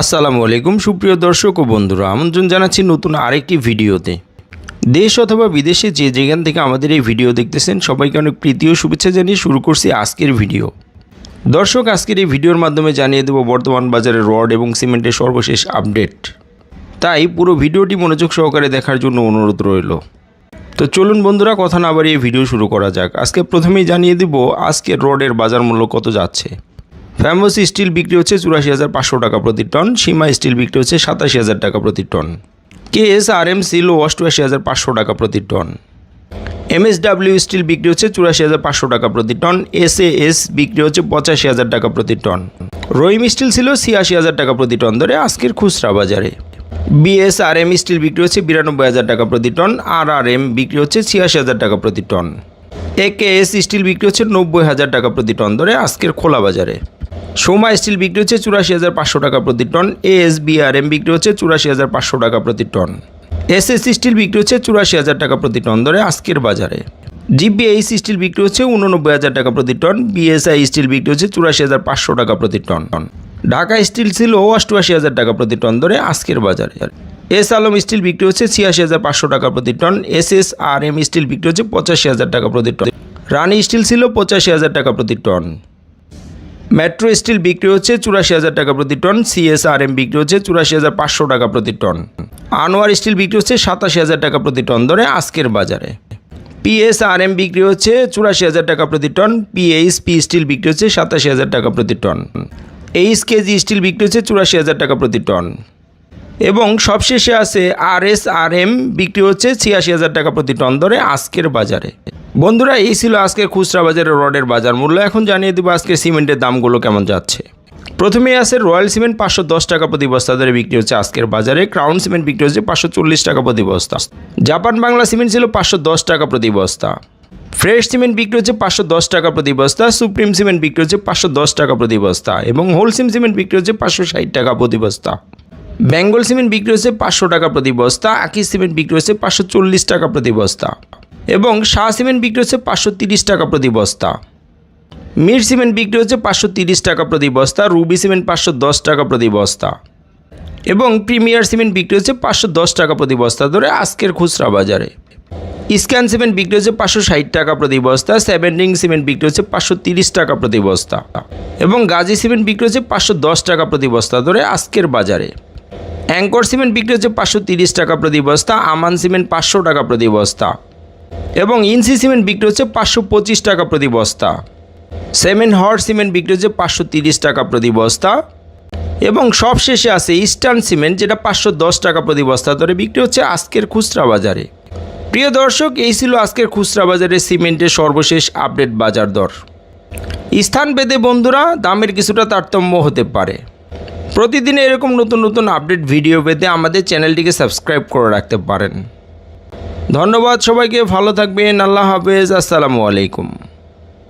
আসসালামু আলাইকুম, সুপ্রিয় দর্শক ও বন্ধুরা, আমন্ত্রণ জানাচ্ছি নতুন আরেকটি ভিডিওতে। দেশ অথবা বিদেশে যে যেখান থেকে আমাদের এই ভিডিও দেখতেছেন, সবাইকে অনেক প্রীতি ও শুভেচ্ছা জানিয়ে শুরু করছি আজকের ভিডিও। দর্শক, আজকের এই ভিডিওর মাধ্যমে জানিয়ে দেব বর্তমান বাজারে রড এবং সিমেন্টের সর্বশেষ আপডেট। তাই পুরো ভিডিওটি মনোযোগ সহকারে দেখার জন্য অনুরোধ রইল। তো চলুন বন্ধুরা, কথা না বাড়িয়ে ভিডিও শুরু করা যাক। আজকে প্রথমেই জানিয়ে দেব আজকের রডের বাজার মূল্য কত যাচ্ছে। ফ্যামস স্টিল বিক্রি হচ্ছে চুরাশি হাজার পাঁচশো টাকা প্রতি টন, সীমা স্টিল বিক্রি হচ্ছে সাতাশি হাজার টাকা প্রতি ton. K S R M steel অষ্টআশি হাজার পাঁচশো টাকা প্রতি টন। এমএসডাব্লিউ স্টিল বিক্রি হচ্ছে চুরাশি হাজার পাঁচশো টাকা প্রতি টন এস এ এস বিক্রি হচ্ছে পঁচাশি হাজার টাকা প্রতি টন। রহিম স্টিল ছিল ছিয়াশি হাজার টাকা প্রতি টন ধরে আজকের খুচরা বাজারে। বিএস আর এম স্টিল বিক্রি হচ্ছে বিরানব্বই হাজার টাকা প্রতি টন আর আর এম বিক্রি হচ্ছে ছিয়াশি হাজার টাকা প্রতি টন। একে এস স্টিল বিক্রি হচ্ছে নব্বই হাজার টাকা প্রতি টন ধরে আজকের খোলা বাজারে। সোমা স্টিল বিক্রি হচ্ছে চুরাশি হাজার পাঁচশো টাকা প্রতি টন এএস বিআরএম বিক্রি হচ্ছে চুরাশি হাজার পাঁচশো টাকা প্রতি টন। এস এস স্টিল বিক্রি হচ্ছে চুরাশি হাজার টাকা প্রতি টন ধরে আজকের বাজারে। জিবিএইচ স্টিল বিক্রি হচ্ছে উননব্বই হাজার টাকা প্রতি টন, বিএসআই স্টিল বিক্রি হচ্ছে চুরাশি হাজার পাঁচশো টাকা প্রতি টন। ঢাকা স্টিল ছিল অষ্টআশি হাজার টাকা প্রতি টন ধরে আজকের বাজারে। এস আলম স্টিল বিক্রি হচ্ছে ছিয়াশি হাজার পাঁচশো টাকা প্রতি ton S S R M steel বিক্রি হচ্ছে পঁচাশি হাজার টাকা প্রতি টন। রানি স্টিল ছিল পঁচাশি হাজার টাকা প্রতি টন। মেট্রো স্টিল বিক্রি হচ্ছে চুরাশি হাজার টাকা প্রতি টন সিএসআরএম বিক্রি হচ্ছে চুরাশি হাজার পাঁচশো টাকা প্রতি টন। আনোয়ার স্টিল বিক্রি হচ্ছে সাতাশি হাজার টাকা প্রতি টন ধরে আজকের বাজারে। পিএসআরএম বিক্রি হচ্ছে চুরাশি হাজার টাকা প্রতি টন পিএইচ পি স্টিল বিক্রি হচ্ছে সাতাশি হাজার টাকা প্রতি টন। এইচ কেজি স্টিল বিক্রি হচ্ছে চুরাশি হাজার টাকা প্রতি টন। এবং সবশেষে আছে আর এস আর এম বিক্রি হচ্ছে ছিয়াশি হাজার টাকা প্রতি টন ধরে আজকের বাজারে। বন্ধুরা, এই ছিল আজকের খুচরা বাজারে রডের বাজার মূল্য। এখন জানিয়ে দেবো আজকে সিমেন্টের দামগুলো কেমন যাচ্ছে। প্রথমেই আছে রয়্যাল সিমেন্ট পাঁচশো দশ টাকা প্রতি বস্তা ধরে বিক্রি হচ্ছে আজকের বাজারে। ক্রাউন সিমেন্ট বিক্রি হচ্ছে পাঁচশো চল্লিশ টাকা প্রতি বস্তা জাপান বাংলা সিমেন্ট ছিল পাঁচশো দশ টাকা প্রতি বস্তা ফ্রেশ সিমেন্ট বিক্রি হচ্ছে পাঁচশো দশ টাকা প্রতি বস্তা সুপ্রিম সিমেন্ট বিক্রি হচ্ছে পাঁচশো দশ টাকা প্রতি বস্তা এবং হোলসিম সিমেন্ট বিক্রি হচ্ছে পাঁচশো ষাট টাকা প্রতি বস্তা বেঙ্গল সিমেন্ট বিক্রি হচ্ছে পাঁচশো টাকা প্রতি বস্তা আকি সিমেন্ট বিক্রি হচ্ছে পাঁচশো চল্লিশ টাকা প্রতি বস্তা এবং শাহ সিমেন্ট বিক্রি হচ্ছে পাঁচশো টাকা প্রতি বস্তা। মির সিমেন্ট বিক্রি হচ্ছে পাঁচশো টাকা প্রতি বস্তা, রুবি সিমেন্ট পাঁচশো দশ টাকা প্রতি বস্তা। এবং প্রিমিয়ার সিমেন্ট বিক্রি হচ্ছে পাঁচশো দশ টাকা প্রতি বস্তা ধরে আজকের খুচরা বাজারে। স্ক্যান সিমেন্ট বিক্রি হচ্ছে পাঁচশো ষাট টাকা প্রতি বস্তা, সেভেন রিং সিমেন্ট বিক্রি হচ্ছে পাঁচশো তিরিশ টাকা প্রতি বস্তা। এবং গাজী সিমেন্ট বিক্রি হচ্ছে পাঁচশো দশ টাকা প্রতি বস্তা ধরে আজকের বাজারে। অ্যাঙ্কর সিমেন্ট বিক্রি হচ্ছে পাঁচশো তিরিশ টাকা প্রতি বস্তা, আমান সিমেন্ট পাঁচশো টাকা প্রতি বস্তা। এবং ইনসি সিমেন্ট বিক্রি হচ্ছে পাঁচশো পঁচিশ টাকা প্রতি বস্তা। সেমেন্ট হট সিমেন্ট বিক্রি হচ্ছে পাঁচশো তিরিশ টাকা প্রতি বস্তা। এবং সব শেষে আছে ইস্টার্ন সিমেন্ট, যেটা পাঁচশো দশ টাকা প্রতি বস্তা ধরে বিক্রি হচ্ছে আজকের খুচরা বাজারে। প্রিয় দর্শক, এই ছিল আজকের খুচরা বাজারে সিমেন্টের সর্বশেষ আপডেট বাজার দর। স্থান ভেদে বন্ধুরা, দামের কিছুটা তারতম্য হতে পারে। প্রতিদিন এরকম নতুন নতুন আপডেট ভিডিও পেতে আমাদের চ্যানেলটিকে সাবস্ক্রাইব করে রাখতে পারেন। ধন্যবাদ সবাইকে ভালো থাকবেন আল্লাহ হাফেজ আসসালামু আলাইকুম।